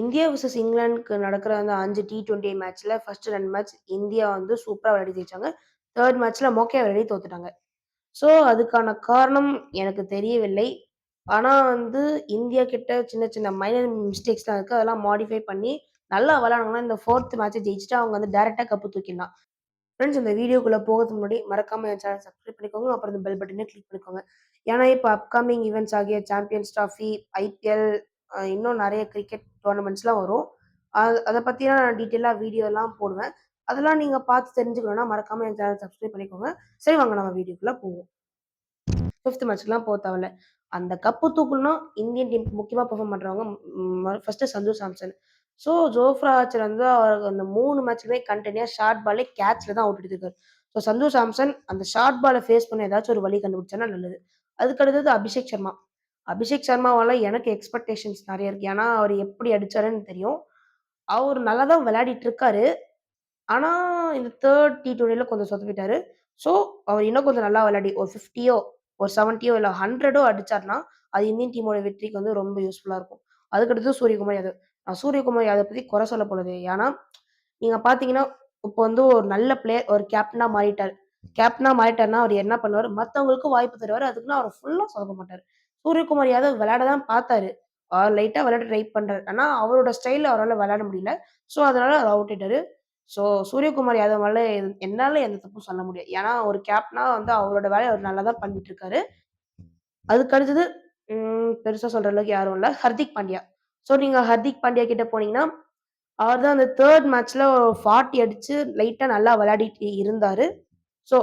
India versus இங்கிலாந்துக்கு நடக்கிற அந்த 5 டி20 மேட்ச்ல ஃபர்ஸ்ட் 2 மேட்ச் இந்தியா வந்து சூப்பராக விளையாடி ஜெயிச்சாங்க. தேர்ட் மேட்ச்ல மோக்கியா விளையாடி தோத்துட்டாங்க. ஸோ அதுக்கான காரணம் எனக்கு தெரியவில்லை. ஆனால் வந்து இந்தியா கிட்ட சின்ன சின்ன மைனர் மிஸ்டேக்ஸ்லாம் இருக்குது அதெல்லாம் மாடிஃபை பண்ணி நல்லா விளாடுனாங்கன்னா இந்த ஃபோர்த் மேட்ச்ச ஜெயிச்சுட்டு அவங்க வந்து டேரெக்டாக கப்பு தூக்கிடலாம். ஃப்ரெண்ட்ஸ் இந்த வீடியோக்குள்ளே போகிறதுக்கு முன்னாடி மறக்காம என் சேனல் சப்ஸ்கிரைப் பண்ணிக்கோங்க. அப்புறம் இந்த பெல் பட்டனே கிளிக் பண்ணிக்கோங்க. ஏன்னா இப்போ அப்கமிங் ஈவென்ட்ஸ் ஆகிய சாம்பியன்ஸ் ட்ராஃபி, ஐபிஎல் இன்னும் நிறைய கிரிக்கெட் டோர்னமெண்ட்ஸ்லாம் வரும். அது அதை பத்தியான நான் டீட்டெயிலாக வீடியோலாம் போடுவேன். அதெல்லாம் நீங்கள் பார்த்து தெரிஞ்சுக்கணும்னா மறக்காம என் சேனல் சப்ஸ்கிரைப் பண்ணிக்கோங்க. சரி வாங்க நம்ம வீடியோக்குள்ளே போவோம். ஃபிஃப்த் மேட்ச்க்குலாம் போக தேவையில்ல. அந்த கப்பு தூக்கணும்னா இந்தியன் டீம் முக்கியமாக பெர்ஃபார்ம் பண்ணுறவங்க first Sanju Samson. So Jofra Archer வந்து அவர் அந்த மூணு மேட்ச்சுமே கண்டினியூ ஷார்ட் பாலே கேட்ச்ல தான் அவுட் எடுத்துருக்காரு ஸோ சஞ்சு சாம்சன் அந்த ஷார்ட் பாலை ஃபேஸ் பண்ண ஏதாச்சும் ஒரு வழி கண்டுபிடிச்சானா நல்லது. அதுக்கு அடுத்தது அபிஷேக் சர்மா. அபிஷேக் சர்மாவால் எனக்கு எக்ஸ்பெக்டேஷன்ஸ் நிறைய இருக்கு. ஏன்னா அவர் எப்படி அடிச்சாருன்னு தெரியும். அவர் நல்லா தான் விளையாடிட்டு இருக்காரு. ஆனால் இந்த 3 டி20ல கொஞ்சம் சொதப்பிட்டாரு. ஸோ அவர் இன்னும் கொஞ்சம் நல்லா விளையாடி ஒரு 50யோ, ஒரு செவன்ட்டியோ இல்லை ஹண்ட்ரடோ அடிச்சார்னா, அது இந்தியன் டீமோட வெற்றிக்கு வந்து ரொம்ப யூஸ்ஃபுல்லாக இருக்கும். அதுக்கடுத்து சூரியகுமார் யாதவ். நான் சூரியகுமார் யாதவ் பற்றி குறை சொல்ல போனது. ஏன்னா, நீங்கள் பார்த்தீங்கன்னா, இப்போ வந்து ஒரு நல்ல பிளேயர் ஒரு கேப்டனாக மாறிட்டார் கேப்டனாக மாறிட்டாருன்னா, அவர் என்ன பண்ணுவார் மற்றவங்களுக்கும் வாய்ப்பு தருவார் அதுக்குன்னு அவர் ஃபுல்லாக சொல்ல மாட்டார் சூரியகுமார் யாதவ் விளையாட தான் பார்த்தாரு. அவர் லைட்டாக விளையாட ட்ரை பண்ணுறாரு ஆனால் அவரோட ஸ்டைலில் அவரால் விளையாட முடியல. ஸோ அதனால் அவர் அவுட் ஆயிட்டாரு. ஸோ சூரியகுமார் யாதவால என்னால் எந்த தப்பும் சொல்ல முடியாது. ஏன்னா ஒரு கேப்டனா வந்து அவரோட வேலையை அவர் நல்லா தான் பண்ணிட்டு இருக்காரு. அதுக்கு அடுத்தது பெருசாக சொல்கிற அளவுக்கு யாரும் இல்லை ஹர்திக் பாண்டியா. ஸோ நீங்கள் ஹர்திக் பாண்டியா கிட்ட போனீங்கன்னா, அவர் தான் அந்த தேர்ட் மேட்ச்ல 40 அடிச்சு லைட்டாக நல்லா விளையாடிட்டு இருந்தார் ஸோ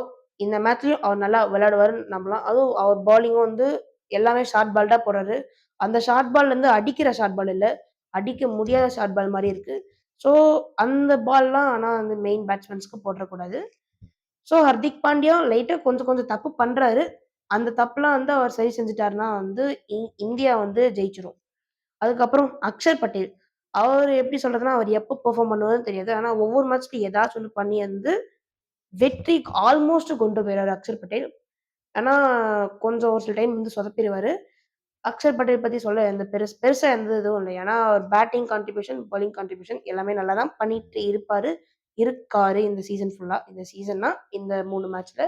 இந்த மேட்ச்லையும் அவர் நல்லா விளையாடுவாருன்னு நம்பலாம். அதுவும் அவர் பவுலிங்கும் வந்து எல்லாமே ஷார்ட் பால் தான் போடுறாரு. அந்த ஷார்ட் பால் வந்து அடிக்கிற ஷார்ட் பால் இல்லை அடிக்க முடியாத ஷார்ட் பால் மாதிரி இருக்கு. ஸோ அந்த பால்லாம் ஆனால் வந்து மெயின் பேட்ஸ்மேன்ஸ்க்கு போடக்கூடாது ஸோ ஹர்திக் பாண்டியா லைட்டாக கொஞ்சம் கொஞ்சம் தப்பு பண்ணுறாரு அந்த தப்புலாம் வந்து அவர் சரி செஞ்சுட்டாருன்னா வந்து இ இந்தியா வந்து ஜெயிச்சிடும் அதுக்கப்புறம் அக்ஷர் பட்டேல். அவர் எப்படி சொல்றதுன்னா, அவர் எப்போ பெர்ஃபார்ம் பண்ணுவாருன்னு தெரியாது. ஆனால் ஒவ்வொரு மேட்ச்க்கு ஏதாச்சும் ஒன்று பண்ணி வந்து வெற்றி ஆல்மோஸ்ட் கொண்டு போயிடுறாரு அக்ஷர் பட்டேல். ஆனா கொஞ்சம் ஒரு சில டைம் வந்து சொதப்பிருவாரு. அக்ஷர் பட்டேல் பத்தி சொல்ல எந்த பெருசு பெருசா எந்த இதுவும் இல்லை. ஏன்னா அவர் பேட்டிங் கான்ட்ரிபியூஷன், பவுலிங் கான்ட்ரிபியூஷன் எல்லாமே நல்லா தான் பண்ணிட்டு இருப்பாரு. இருக்காரு இந்த சீசன் ஃபுல்லா. இந்த சீசன்னா இந்த 3 மேட்ச்ல.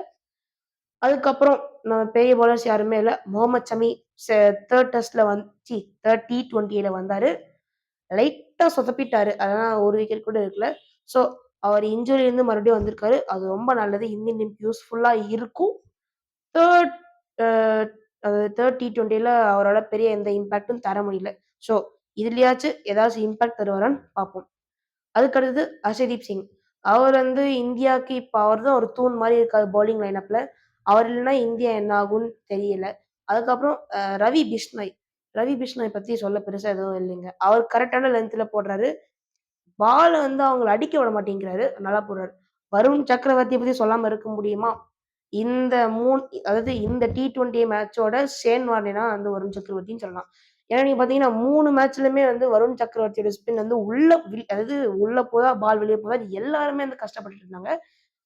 அதுக்கப்புறம் நம்ம பெரிய பவுலர்ஸ் யாருமே இல்ல. முகமது ஷமி செ 3 டெஸ்ட்ல வந் சி 3 டி20ல வந்தாரு. லைட்டா சொதப்பிட்டாரு. அதனால ஒரு விக்கெட் கூட எடுக்கல. ஸோ அவர் இன்ஜூரிலருந்து மறுபடியும் வந்திருக்காரு. அது ரொம்ப நல்லது. இந்தியன் டீம்க்கு யூஸ்ஃபுல்லா இருக்கும். 3 அ அதாவது 3 டி20ல அவரால் பெரிய எந்த இம்பாக்டும் தர முடியல. ஸோ இதுலயாச்சும் ஏதாச்சும் இம்பாக்ட் தருவாரான்னு பார்ப்போம். அதுக்கு அடுத்தது சிங். அவர் வந்து இந்தியாவுக்கு இப்போ அவர் தான் ஒரு தூண் மாதிரி இருக்காது பவுலிங் லைனப்பில் அவர் இல்லைன்னா இந்தியா என்ன ஆகும்னு தெரியல. அதுக்கப்புறம் ரவி பிஷ்ணாய் ரவி பிஷ்ணாய் பற்றி சொல்ல பெருசாக எதுவும் இல்லைங்க. அவர் கரெக்டான லென்த்தில் போடுறாரு. பால வந்து அவங்கள அடிக்க விட மாட்டேங்கிறாரு. நல்லா போடுறாரு. வருண் சக்கரவர்த்தியை பற்றி சொல்லாமல் இருக்க முடியுமா? இந்த மூணு அதாவது இந்த டி20 மேட்சோட ஷேன் வார்னேனா வந்து வருண் சக்கரவர்த்தின்னு சொல்லலாம். ஏன்னா நீங்க பார்த்தீங்கன்னா 3 மேட்ச்லயுமே வந்து வருண் சக்கரவர்த்தியோட ஸ்பின் வந்து உள்ள வி அதாவது உள்ள போதா, பால் வெளியே போதா எல்லாருமே வந்து கஷ்டப்பட்டுட்டு இருந்தாங்க.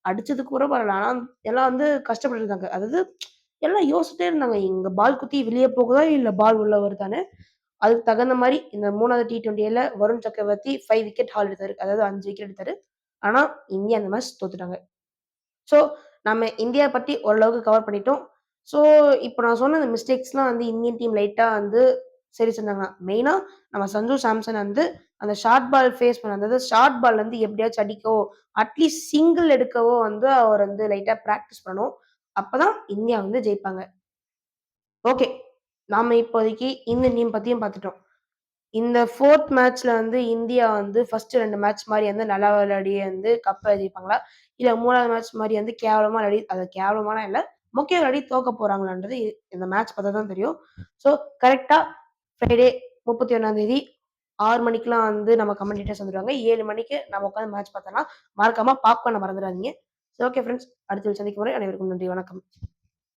அடிச்சது கூட பரவாயில்ல ஆனா எல்லாம் வந்து கஷ்டப்பட்டு இருந்தாங்க. அதாவது எல்லாம் யோசிச்சுட்டே இருந்தாங்க. இங்க பால் குத்தி வெளியே போகுதா? இல்ல பால் உள்ள வருதானு அதுக்கு தகுந்த மாதிரி இந்த 3வது டி20ல வருண் சக்கரவர்த்தி ஃபைவ் விக்கெட் ஹால் எடுத்தாரு. அதாவது அஞ்சு விக்கெட் எடுத்தாரு. ஆனா இந்தியா அந்த மேட்ச் தோத்துட்டாங்க. ஸோ நம்ம இந்தியா பற்றி ஓரளவுக்கு கவர் பண்ணிட்டோம். ஸோ இப்போ நான் சொன்ன அந்த மிஸ்டேக்ஸ்லாம் வந்து இந்தியன் டீம் லைட்டாக வந்து சரி செஞ்சாங்க. மெயினாக நம்ம சஞ்சு சாம்சன் வந்து அந்த ஷார்ட் பால் ஃபேஸ் பண்ண அதாவது ஷார்ட் பால் வந்து எப்படியாச்சும் அடிக்கவோ, அட்லீஸ்ட் சிங்கிள் எடுக்கவோ வந்து அவர் வந்து லைட்டா பிராக்டிஸ் பண்ணணும். அப்பதான் இந்தியா வந்து ஜெயிப்பாங்க. ஓகே. நாம இப்போதைக்கு இந்த டீம் பற்றியும் பார்த்துட்டோம். இந்த ஃபோர்த் மேட்ச்ல வந்து இந்தியா வந்து ஃபர்ஸ்ட் ரெண்டு மேட்ச் மாதிரி வந்து நல்லா விளையாடி வந்து கப் எழுதிப்பாங்களா இல்ல மூணாவது மேட்ச் மாதிரி வந்து கேவலமா விளையாடி அது கேவலமாலாம் இல்ல. முக்கிய விளையாடி தோக்க போறாங்களான்றது இந்த மேட்ச் பார்த்தா தான் தெரியும். ஸோ கரெக்டா ஃப்ரைடே 31ஆம் தேதி ஆறு மணிக்கெல்லாம் வந்து நம்ம கமெண்டேட்டர்ஸ் வந்துடுவாங்க ஏழு மணிக்கு நம்ம உட்காந்து மேட்ச் பார்த்தோம்னா, மறக்காம பாப்கார்ன மறந்துடாதீங்க. ஸோ ஓகே ஃப்ரெண்ட்ஸ் அடுத்த சந்திக்கும் முறை அனைவருக்கும் நன்றி. வணக்கம்.